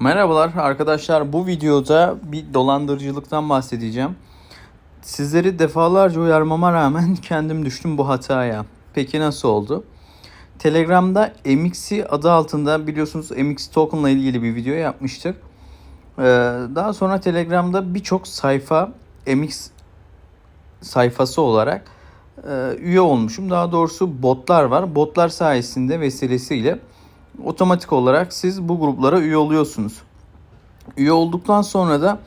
Merhabalar arkadaşlar bu videoda bir dolandırıcılıktan bahsedeceğim. Sizleri defalarca uyarmama rağmen kendim düştüm bu hataya. Peki nasıl oldu? Telegram'da MXC adı altında biliyorsunuz MX Token ile ilgili bir video yapmıştık. Ee, daha sonra Telegram'da birçok sayfa MX sayfası olarak e, üye olmuşum. Daha doğrusu botlar var. Botlar sayesinde vesilesiyle otomatik olarak siz bu gruplara üye oluyorsunuz. Üye olduktan sonra da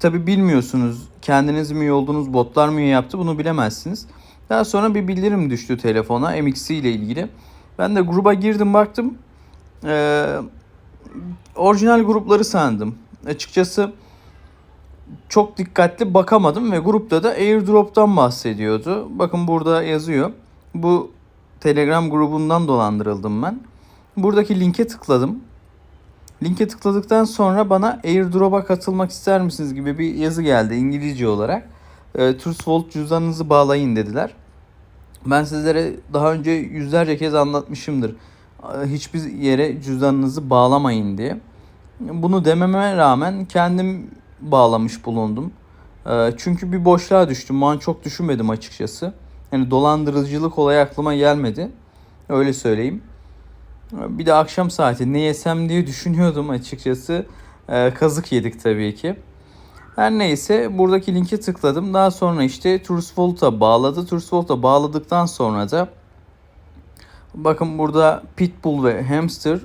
tabi bilmiyorsunuz kendiniz mi üye oldunuz botlar mı üye yaptı bunu bilemezsiniz. Daha sonra bir bildirim düştü telefona MXC ile ilgili. Ben de gruba girdim baktım. Ee, orijinal grupları sandım. Açıkçası çok dikkatli bakamadım ve grupta da airdrop'tan bahsediyordu. Bakın burada yazıyor. Bu Telegram grubundan dolandırıldım ben. Buradaki linke tıkladım. Linke tıkladıktan sonra bana airdrop'a katılmak ister misiniz gibi bir yazı geldi İngilizce olarak. E, Trustwallet cüzdanınızı bağlayın dediler. Ben sizlere daha önce yüzlerce kez anlatmışımdır. E, Hiçbir yere cüzdanınızı bağlamayın diye. Bunu dememe rağmen kendim bağlamış bulundum. E, Çünkü bir boşluğa düştüm. Bu an çok düşünmedim açıkçası. Yani dolandırıcılık olayı aklıma gelmedi. Öyle söyleyeyim. Bir de akşam saati ne yesem diye düşünüyordum açıkçası. Ee, kazık yedik tabii ki. Her neyse buradaki linke tıkladım. Daha sonra işte Trustwallet'a bağladı. Trustwallet'a bağladıktan sonra da bakın burada Pitbull ve Hamster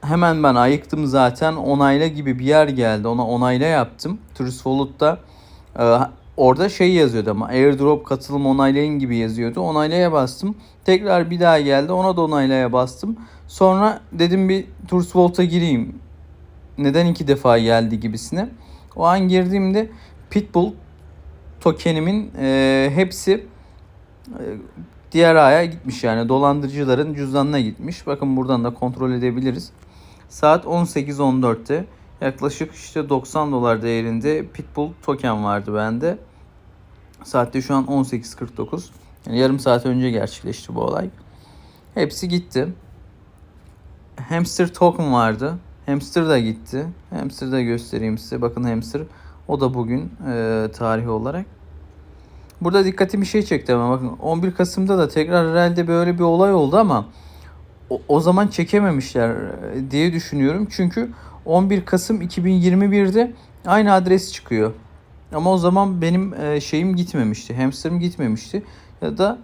hemen ben ayıktım zaten. Onayla gibi bir yer geldi. Ona onayla yaptım. Trustwallet'ta e, orada şey yazıyordu ama airdrop katılım onaylayın gibi yazıyordu. Onaylaya bastım. Tekrar bir daha geldi. Ona da onaylaya bastım. Sonra dedim bir Trustwallet'a gireyim. Neden iki defa geldi gibisine. O an girdiğimde Pitbull tokenimin e, hepsi e, diğer aya gitmiş yani dolandırıcıların cüzdanına gitmiş. Bakın buradan da kontrol edebiliriz. Saat 18.14'te yaklaşık işte 90 dolar değerinde Pitbull token vardı bende. Saatte şu an 18.49. Yani yarım saat önce gerçekleşti bu olay. Hepsi gitti. Hamster token vardı. Hamster da gitti. Hamster da göstereyim size. Bakın hamster. O da bugün e, tarihi olarak. Burada dikkatimi şey çekti ama bakın 11 Kasım'da da tekrar herhalde böyle bir olay oldu ama o, o zaman çekememişler e, diye düşünüyorum. Çünkü 11 Kasım 2021'de aynı adres çıkıyor. Ama o zaman benim e, şeyim gitmemişti. Hamster'ım gitmemişti. Ya da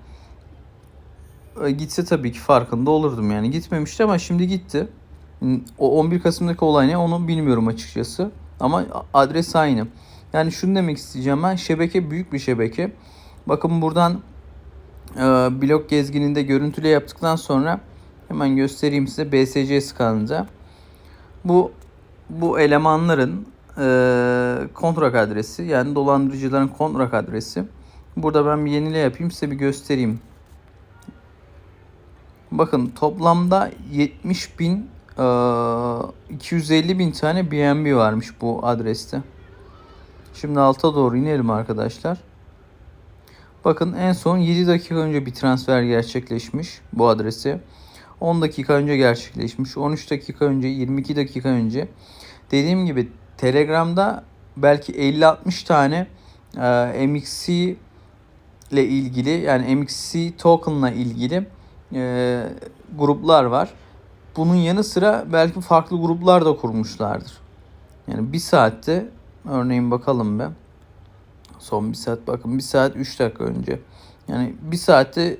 e, gitse tabii ki farkında olurdum yani. Gitmemişti ama şimdi gitti. O 11 Kasım'daki olay ne onu bilmiyorum açıkçası. Ama adres aynı. Yani şunu demek isteyeceğim ben. Şebeke büyük bir şebeke. Bakın buradan e, blok gezgininde görüntüle yaptıktan sonra hemen göstereyim size BSC skanında. Bu bu elemanların e, kontrak adresi yani dolandırıcıların kontrak adresi. Burada ben bir yenile yapayım size bir göstereyim. Bakın toplamda 70 bin e, 250 bin tane BNB varmış bu adreste. Şimdi alta doğru inelim arkadaşlar. Bakın en son 7 dakika önce bir transfer gerçekleşmiş bu adrese. 10 dakika önce gerçekleşmiş. 13 dakika önce, 22 dakika önce. Dediğim gibi Telegram'da belki 50-60 tane e, MXC ile ilgili yani MXC token ile ilgili e, gruplar var. Bunun yanı sıra belki farklı gruplar da kurmuşlardır. Yani bir saatte örneğin bakalım be. Son bir saat bakın bir saat 3 dakika önce. Yani bir saatte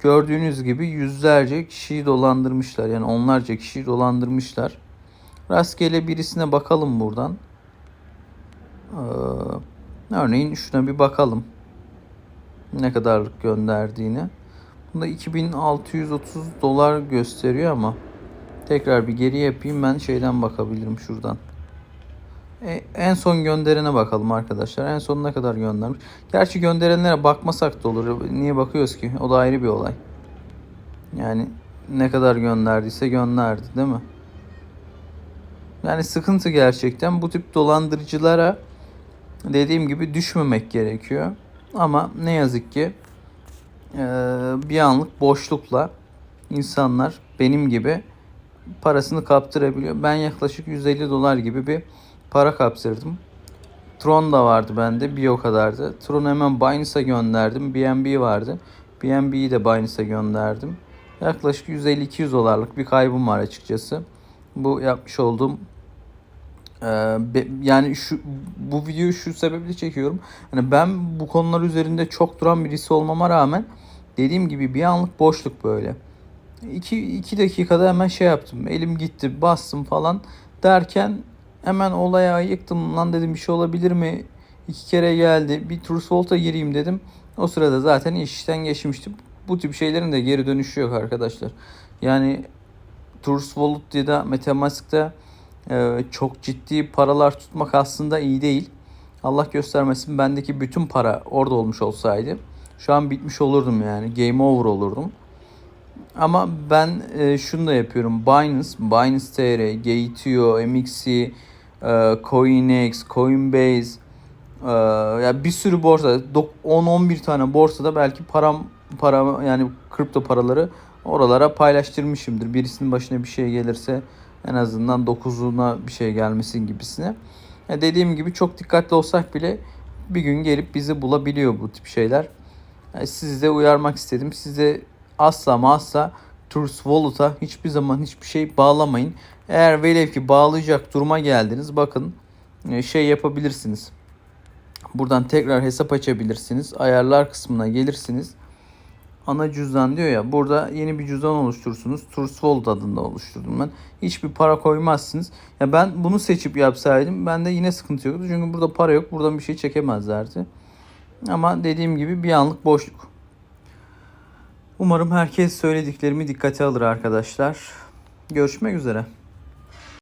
gördüğünüz gibi yüzlerce kişiyi dolandırmışlar. Yani onlarca kişiyi dolandırmışlar. Rastgele birisine bakalım buradan. Ee, örneğin şuna bir bakalım. Ne kadarlık gönderdiğini. Bunda 2630 dolar gösteriyor ama tekrar bir geri yapayım ben şeyden bakabilirim şuradan. E, en son gönderene bakalım arkadaşlar. En son ne kadar göndermiş. Gerçi gönderenlere bakmasak da olur. Niye bakıyoruz ki? O da ayrı bir olay. Yani ne kadar gönderdiyse gönderdi değil mi? Yani sıkıntı gerçekten. Bu tip dolandırıcılara dediğim gibi düşmemek gerekiyor. Ama ne yazık ki e, bir anlık boşlukla insanlar benim gibi parasını kaptırabiliyor. Ben yaklaşık 150 dolar gibi bir para kaptırdım. Tron da vardı bende bir o kadardı. Tron'u hemen Binance'a gönderdim. BNB vardı. BNB'yi de Binance'a gönderdim. Yaklaşık 150-200 dolarlık bir kaybım var açıkçası. Bu yapmış olduğum be- yani şu bu videoyu şu sebeple çekiyorum. Hani ben bu konular üzerinde çok duran birisi olmama rağmen dediğim gibi bir anlık boşluk böyle. 2 2 dakikada hemen şey yaptım. Elim gitti, bastım falan derken hemen olaya yıktım. Lan dedim bir şey olabilir mi? İki kere geldi. Bir True Volt'a gireyim dedim. O sırada zaten işten geçmiştim. Bu tip şeylerin de geri dönüşü yok arkadaşlar. Yani True Wallet ya da Metamask'ta ee, çok ciddi paralar tutmak aslında iyi değil. Allah göstermesin bendeki bütün para orada olmuş olsaydı şu an bitmiş olurdum yani. Game over olurdum. Ama ben e, şunu da yapıyorum. Binance, Binance TR, Gate.io, MXC, e, CoinEx, Coinbase e, ya bir sürü borsa 10-11 tane borsada belki param para yani kripto paraları oralara paylaştırmışımdır. Birisinin başına bir şey gelirse en azından 9'una bir şey gelmesin gibisine. Ya dediğim gibi çok dikkatli olsak bile bir gün gelip bizi bulabiliyor bu tip şeyler. Yani sizi de uyarmak istedim. Size asla ama asla Trust Wallet'a hiçbir zaman hiçbir şey bağlamayın. Eğer velev ki bağlayacak duruma geldiniz bakın e, şey yapabilirsiniz. Buradan tekrar hesap açabilirsiniz. Ayarlar kısmına gelirsiniz ana cüzdan diyor ya burada yeni bir cüzdan oluşturursunuz. Trustwallet adında oluşturdum ben. Hiçbir para koymazsınız. Ya ben bunu seçip yapsaydım bende yine sıkıntı yoktu. Çünkü burada para yok. Buradan bir şey çekemezlerdi. Ama dediğim gibi bir anlık boşluk. Umarım herkes söylediklerimi dikkate alır arkadaşlar. Görüşmek üzere.